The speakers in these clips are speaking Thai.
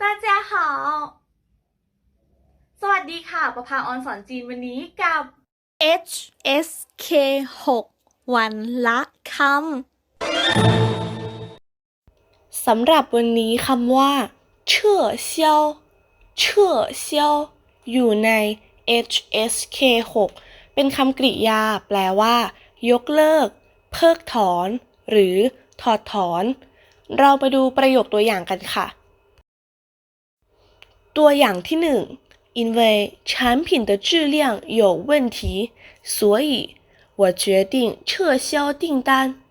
ตาเจ้าหาสวัสดีค่ะ ประภาออนสอนจีนวันนี้กับ H S K 6วันละคำสำหรับวันนี้คำว่าเชื่อเซียวเชื่อเซียวอยู่ใน H S K 6เป็นคำกริยาแปลว่า ยกเลิก เพิกถอน หรือถอดถอน เราไปดูประโยคตัวอย่างกันค่ะ ตัวอย่างที่หนึ่ง因为产品的质量有问题，所以我决定撤销订单。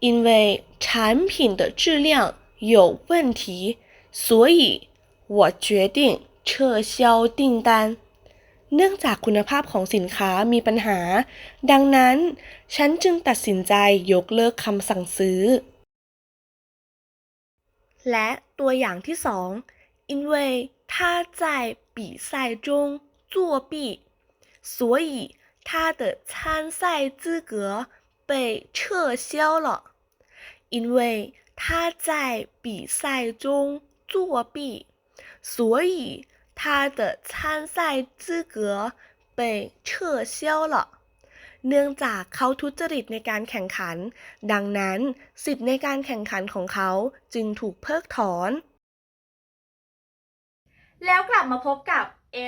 因为产品的质量有问题，所以我决定撤销订单。เนื่องจากคุณภาพของสินค้ามีปัญหา ดังนั้น ฉันจึงตัดสินใจยกเลิกคำสั่งซื้อ และตัวอย่างที่สอง 因为他在比赛中作弊，所以他的参赛资格被撤销了。因为他在比赛中作弊，所以他的参赛资格被撤销了。เนื่องจากเขาทุจริตในการแข่งขัน ดังนั้น สิทธิ์ในการแข่งขันของเขาจึงถูกเพิกถอน แล้วกลับมาพบกับ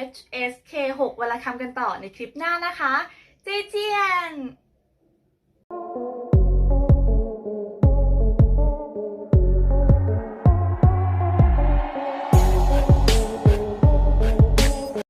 HSK 6วันละคำกันต่อในคลิปหน้านะคะ เจเจียน